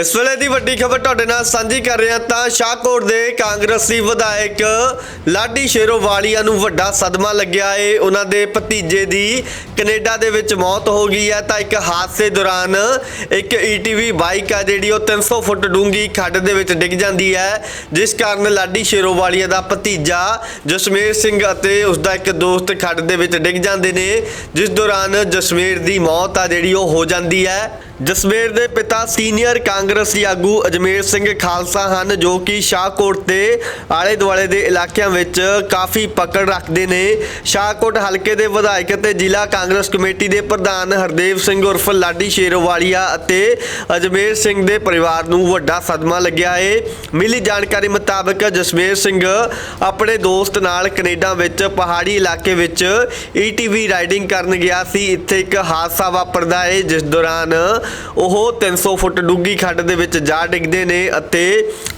ਇਸ ਵੇਲੇ ਦੀ ਵੱਡੀ ਖਬਰ ਤੁਹਾਡੇ ਨਾਲ ਸਾਂਝੀ ਕਰ ਰਿਹਾ ਤਾਂ ਸ਼ਾਹਕੋਟ ਦੇ ਕਾਂਗਰਸੀ ਵਿਧਾਇਕ ਲਾਡੀ ਸ਼ੇਰੋਵਾਲੀਆ ਨੂੰ ਵੱਡਾ ਸਦਮਾ ਲੱਗਿਆ ਏ। ਉਹਨਾਂ ਦੇ ਭਤੀਜੇ ਦੀ ਕੈਨੇਡਾ ਦੇ ਵਿੱਚ ਮੌਤ ਹੋ ਗਈ ਹੈ। ਤਾਂ ਇੱਕ ਹਾਦਸੇ ਦੌਰਾਨ ਇੱਕ ਈਟੀਵੀ ਬਾਈਕ ਆ ਜਿਹੜੀ ਉਹ 300 ਫੁੱਟ ਡੂੰਗੀ ਖੱਡ ਦੇ ਵਿੱਚ ਡਿੱਗ ਜਾਂਦੀ ਹੈ। ਜਿਸ ਕਾਰਨ ਲਾਡੀ ਸ਼ੇਰੋਵਾਲੀਆ ਦਾ ਭਤੀਜਾ ਜਸਮੇਰ ਸਿੰਘ ਅਤੇ ਉਸ ਦਾ ਇੱਕ ਦੋਸਤ ਖੱਡ ਦੇ ਵਿੱਚ ਡਿੱਗ ਜਾਂਦੇ ਨੇ। ਜਿਸ ਦੌਰਾਨ ਜਸਮੇਰ ਦੀ ਮੌਤ ਆ ਜਿਹੜੀ ਉਹ ਹੋ ਜਾਂਦੀ ਹੈ। ਜਸਮੇਰ ਦੇ ਪਿਤਾ ਸੀਨੀਅਰ ਕਾਂਗਰਸੀ ਆਗੂ ਅਜਮੇਰ ਸਿੰਘ ਖਾਲਸਾ ਹਨ, ਜੋ ਕਿ ਸ਼ਾਹਕੋਟ ਤੇ ਆਲੇ ਦੁਆਲੇ ਦੇ ਇਲਾਕਿਆਂ ਵਿੱਚ ਕਾਫੀ ਪਕੜ ਰੱਖਦੇ ਨੇ। ਸ਼ਾਹਕੋਟ ਹਲਕੇ ਦੇ ਵਿਧਾਇਕ ਅਤੇ ਜ਼ਿਲ੍ਹਾ ਕਾਂਗਰਸ ਕਮੇਟੀ ਦੇ ਪ੍ਰਧਾਨ ਹਰਦੇਵ ਸਿੰਘ ਉਰਫ ਲਾਡੀ ਸ਼ੇਰੋਵਾਲੀਆ ਅਤੇ ਅਜਮੇਰ ਸਿੰਘ ਦੇ ਪਰਿਵਾਰ ਨੂੰ ਵੱਡਾ ਸਦਮਾ ਲੱਗਿਆ ਏ। ਮਿਲੀ ਜਾਣਕਾਰੀ ਮੁਤਾਬਕ ਜਸਮੇਰ ਸਿੰਘ ਆਪਣੇ ਦੋਸਤ ਨਾਲ ਕੈਨੇਡਾ ਵਿੱਚ ਪਹਾੜੀ ਇਲਾਕੇ ਵਿੱਚ ਈਟੀਵੀ ਰਾਈਡਿੰਗ ਕਰਨ ਗਿਆ ਸੀ। ਇੱਥੇ ਇੱਕ ਹਾਦਸਾ ਵਾਪਰਦਾ ਏ, ਜਿਸ ਦੌਰਾਨ ਉਹ 300 ਫੁੱਟ ਡੂੰਗੀ ਖੱਡ ਦੇ ਵਿੱਚ ਜਾ ਡਿੱਗਦੇ ਨੇ ਅਤੇ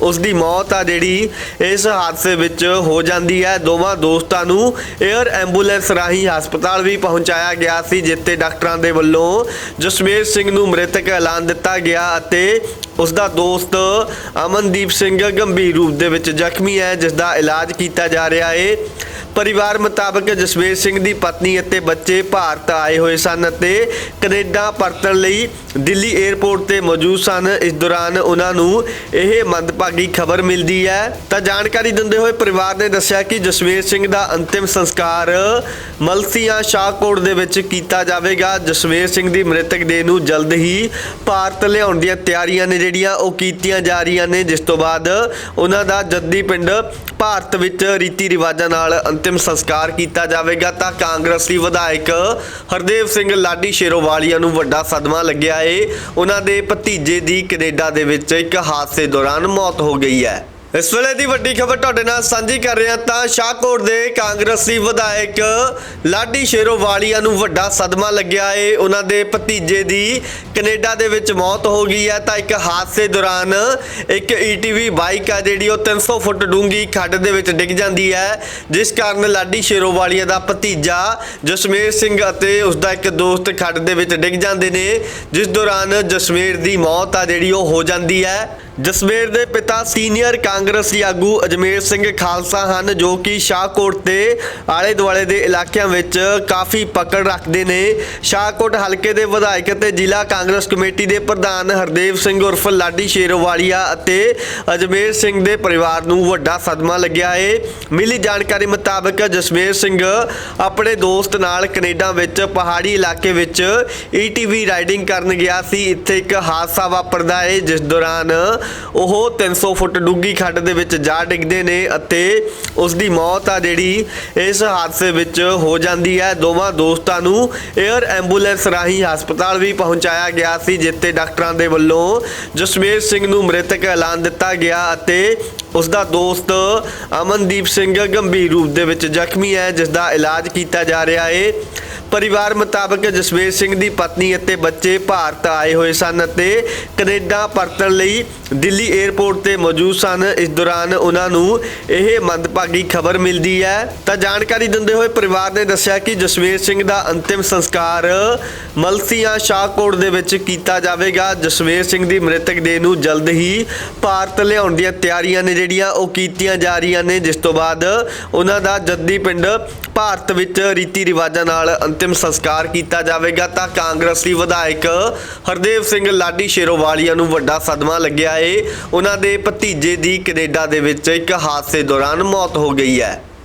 ਉਸ ਦੀ ਮੌਤ ਆ ਜਿਹੜੀ ਇਸ ਹਾਦਸੇ ਵਿੱਚ ਹੋ ਜਾਂਦੀ ਹੈ। ਦੋਵਾਂ ਦੋਸਤਾਂ ਨੂੰ 에ਅਰ ਐਂਬੂਲੈਂਸ ਰਾਹੀਂ ਹਸਪਤਾਲ ਵੀ ਪਹੁੰਚਾਇਆ ਗਿਆ ਸੀ, ਜਿੱਥੇ ਡਾਕਟਰਾਂ ਦੇ ਵੱਲੋਂ ਜਸਮੇਰ ਸਿੰਘ ਨੂੰ ਮ੍ਰਿਤਕ ਐਲਾਨ ਦਿੱਤਾ ਗਿਆ ਅਤੇ ਉਸ ਦਾ ਦੋਸਤ ਅਮਨਦੀਪ ਸਿੰਘ ਗੰਭੀਰ ਰੂਪ ਦੇ ਵਿੱਚ ਜ਼ਖਮੀ ਹੈ ਜਿਸ ਦਾ ਇਲਾਜ ਕੀਤਾ ਜਾ ਰਿਹਾ ਹੈ। ਪਰਿਵਾਰ ਮੁਤਾਬਕ ਜਸਵੀਰ ਸਿੰਘ ਦੀ ਪਤਨੀ ਅਤੇ ਬੱਚੇ ਭਾਰਤ ਆਏ ਹੋਏ ਸਨ ਅਤੇ ਕੈਨੇਡਾ ਪਰਤਣ ਲਈ ਦਿੱਲੀ 에ਅਰਪੋਰਟ ਤੇ ਮੌਜੂਦ ਸਨ। ਇਸ ਦੌਰਾਨ ਉਹਨਾਂ ਨੂੰ ਇਹ ਮੰਦਭਾਗੀ ਖਬਰ ਮਿਲਦੀ ਹੈ। ਤਾਂ ਜਾਣਕਾਰੀ ਦਿੰਦੇ ਹੋਏ ਪਰਿਵਾਰ ਨੇ ਦੱਸਿਆ ਕਿ ਜਸਵੀਰ ਸਿੰਘ ਦਾ ਅੰਤਿਮ ਸੰਸਕਾਰ ਮਲਸੀਆਂ ਸ਼ਾਹਕੋਟ ਦੇ ਵਿੱਚ ਕੀਤਾ ਜਾਵੇਗਾ। ਜਸਵੀਰ ਸਿੰਘ ਦੀ ਮ੍ਰਿਤਕ ਦੇਹ ਨੂੰ ਜਲਦ ਹੀ ਭਾਰਤ ਲਿਆਉਣ ਦੀਆਂ ਤਿਆਰੀਆਂ ਨੇ ਜਿਹੜੀਆਂ ਉਹ ਕੀਤੀਆਂ ਜਾ ਰਹੀਆਂ ਨੇ। ਜਿਸ ਤੋਂ ਬਾਅਦ ਉਹਨਾਂ ਦਾ ਜੱਦੀ ਪਿੰਡ ਭਾਰਤ ਵਿੱਚ ਰੀਤੀ ਰਿਵਾਜਾਂ ਨਾਲ ਅੰਤਿਮ ਸੰਸਕਾਰ ਕੀਤਾ ਜਾਵੇਗਾ ਤਾਂ ਕਾਂਗਰਸੀ ਵਿਧਾਇਕ ਹਰਦੇਵ ਸਿੰਘ ਲਾਡੀ ਸ਼ੇਰੋਵਾਲੀਆ ਨੂੰ ਵੱਡਾ ਸਦਮਾ ਲੱਗਿਆ ਏ। ਉਹਨਾਂ ਦੇ ਭਤੀਜੇ ਦੀ ਕੈਨੇਡਾ ਦੇ ਵਿੱਚ ਇੱਕ ਹਾਦਸੇ ਦੌਰਾਨ ਮੌਤ ਹੋ ਗਈ ਹੈ। ਇਸ ਵੇਲੇ ਦੀ ਵੱਡੀ ਖਬਰ ਤੁਹਾਡੇ ਨਾਲ ਸਾਂਝੀ ਕਰ ਰਿਹਾ ਤਾਂ ਸ਼ਾਹਕੋਟ ਦੇ ਕਾਂਗਰਸੀ ਵਿਧਾਇਕ ਲਾਡੀ ਸ਼ੇਰੋਵਾਲੀਆ ਨੂੰ ਵੱਡਾ ਸਦਮਾ ਲੱਗਿਆ ਏ। ਉਹਨਾਂ ਦੇ ਭਤੀਜੇ ਦੀ ਕੈਨੇਡਾ ਦੇ ਵਿੱਚ ਮੌਤ ਹੋ ਗਈ ਹੈ। ਤਾਂ ਇੱਕ ਹਾਦਸੇ ਦੌਰਾਨ ਇੱਕ ਈਟੀਵੀ ਬਾਈਕ ਆ ਜਿਹੜੀ ਉਹ 300 ਫੁੱਟ ਡੂੰਗੀ ਖੱਡ ਦੇ ਵਿੱਚ ਡਿੱਗ ਜਾਂਦੀ ਹੈ। ਜਿਸ ਕਾਰਨ ਲਾਡੀ ਸ਼ੇਰੋਵਾਲੀਆ ਦਾ ਭਤੀਜਾ ਜਸਮੇਰ ਸਿੰਘ ਅਤੇ ਉਸ ਦਾ ਇੱਕ ਦੋਸਤ ਖੱਡ ਦੇ ਵਿੱਚ ਡਿੱਗ ਜਾਂਦੇ ਨੇ। ਜਿਸ ਦੌਰਾਨ ਜਸਮੇਰ ਦੀ ਮੌਤ ਆ ਜਿਹੜੀ ਉਹ ਹੋ ਜਾਂਦੀ ਹੈ। ਜਸਮੇਰ ਦੇ ਪਿਤਾ ਸੀਨੀਅਰ ਕਾਂਗਰਸੀ ਆਗੂ ਅਜਮੇਰ ਸਿੰਘ ਖਾਲਸਾ ਹਨ, ਜੋ ਕਿ ਸ਼ਾਹਕੋਟ ਤੇ ਆਲੇ ਦੁਆਲੇ ਦੇ ਇਲਾਕਿਆਂ ਵਿੱਚ ਕਾਫੀ ਪਕੜ ਰੱਖਦੇ ਨੇ। ਸ਼ਾਹਕੋਟ ਹਲਕੇ ਦੇ ਵਿਧਾਇਕ ਅਤੇ ਜ਼ਿਲ੍ਹਾ ਕਾਂਗਰਸ ਕਮੇਟੀ ਦੇ ਪ੍ਰਧਾਨ ਹਰਦੇਵ ਸਿੰਘ ਉਰਫ ਲਾਡੀ ਸ਼ੇਰੋਵਾਲੀਆ ਅਤੇ ਅਜਮੇਰ ਸਿੰਘ ਦੇ ਪਰਿਵਾਰ ਨੂੰ ਵੱਡਾ ਸਦਮਾ ਲੱਗਿਆ ਏ। ਮਿਲੀ ਜਾਣਕਾਰੀ ਮੁਤਾਬਕ ਜਸਮੇਰ ਸਿੰਘ ਆਪਣੇ ਦੋਸਤ ਨਾਲ ਕੈਨੇਡਾ ਵਿੱਚ ਪਹਾੜੀ ਇਲਾਕੇ ਵਿੱਚ ਈਟੀਵੀ ਰਾਈਡਿੰਗ ਕਰਨ ਗਿਆ ਸੀ। ਇੱਥੇ ਇੱਕ ਹਾਦਸਾ ਵਾਪਰਦਾ ਏ, ਜਿਸ ਦੌਰਾਨ ਉਹ 300 ਫੁੱਟ ਡੂੰਗੀ ਖੱਡ ਦੇ ਵਿੱਚ ਜਾ ਡਿੱਗਦੇ ਨੇ ਅਤੇ ਉਸ ਦੀ ਮੌਤ ਆ ਜਿਹੜੀ ਇਸ ਹਾਦਸੇ ਵਿੱਚ ਹੋ ਜਾਂਦੀ ਹੈ। ਦੋਵਾਂ ਦੋਸਤਾਂ ਨੂੰ 에ਅਰ ਐਂਬੂਲੈਂਸ ਰਾਹੀਂ ਹਸਪਤਾਲ ਵੀ ਪਹੁੰਚਾਇਆ ਗਿਆ ਸੀ, ਜਿੱਥੇ ਡਾਕਟਰਾਂ ਦੇ ਵੱਲੋਂ ਜਸਮੇਰ ਸਿੰਘ ਨੂੰ ਮ੍ਰਿਤਕ ਐਲਾਨ ਦਿੱਤਾ ਗਿਆ ਅਤੇ ਉਸ ਦਾ ਦੋਸਤ ਅਮਨਦੀਪ ਸਿੰਘ ਗੰਭੀਰ ਰੂਪ ਦੇ ਵਿੱਚ ਜ਼ਖਮੀ ਹੈ ਜਿਸ ਦਾ ਇਲਾਜ ਕੀਤਾ ਜਾ ਰਿਹਾ ਹੈ ਪਰਿਵਾਰ ਮੁਤਾਬਕ ਜਸਵੀਰ ਸਿੰਘ ਦੀ ਪਤਨੀ ਅਤੇ ਬੱਚੇ ਭਾਰਤ ਆਏ ਹੋਏ ਸਨ ਅਤੇ ਕੈਨੇਡਾ ਪਰਤਣ ਲਈ ਦਿੱਲੀ 에ਅਰਪੋਰਟ ਤੇ ਮੌਜੂਦ ਸਨ। ਇਸ ਦੌਰਾਨ ਉਹਨਾਂ ਨੂੰ ਇਹ ਮੰਦਭਾਗੀ ਖਬਰ ਮਿਲਦੀ ਹੈ। ਤਾਂ ਜਾਣਕਾਰੀ ਦਿੰਦੇ ਹੋਏ ਪਰਿਵਾਰ ਨੇ ਦੱਸਿਆ ਕਿ ਜਸਵੀਰ ਸਿੰਘ ਦਾ ਅੰਤਿਮ ਸੰਸਕਾਰ ਮਲਸੀਆਂ ਸ਼ਾਹਕੋਟ ਦੇ ਵਿੱਚ ਕੀਤਾ ਜਾਵੇਗਾ। ਜਸਵੀਰ ਸਿੰਘ ਦੀ ਮ੍ਰਿਤਕ ਦੇਹ ਨੂੰ ਜਲਦ ਹੀ ਭਾਰਤ ਲਿਆਉਣ ਦੀਆਂ ਤਿਆਰੀਆਂ ਨੇ ਜਿਹੜੀਆਂ ਉਹ ਕੀਤੀਆਂ ਜਾ ਰਹੀਆਂ ਨੇ, ਜਿਸ ਤੋਂ ਬਾਅਦ ਉਹਨਾਂ ਦਾ ਜੱਦੀ ਪਿੰਡ ਭਾਰਤ ਵਿੱਚ ਰੀਤੀ ਰਿਵਾਜਾਂ ਨਾਲ ਅੰਤਿਮ ਸੰਸਕਾਰ ਕੀਤਾ ਜਾਵੇਗਾ ਤਾਂ ਕਾਂਗਰਸੀ ਵਿਧਾਇਕ ਹਰਦੇਵ ਸਿੰਘ ਲਾਡੀ ਸ਼ੇਰੋਵਾਲੀਆ ਨੂੰ ਵੱਡਾ ਸਦਮਾ ਲੱਗਿਆ ਏ। ਉਹਨਾਂ ਦੇ ਭਤੀਜੇ ਦੀ ਕੈਨੇਡਾ ਦੇ ਵਿੱਚ ਇੱਕ ਹਾਦਸੇ ਦੌਰਾਨ ਮੌਤ ਹੋ ਗਈ ਹੈ।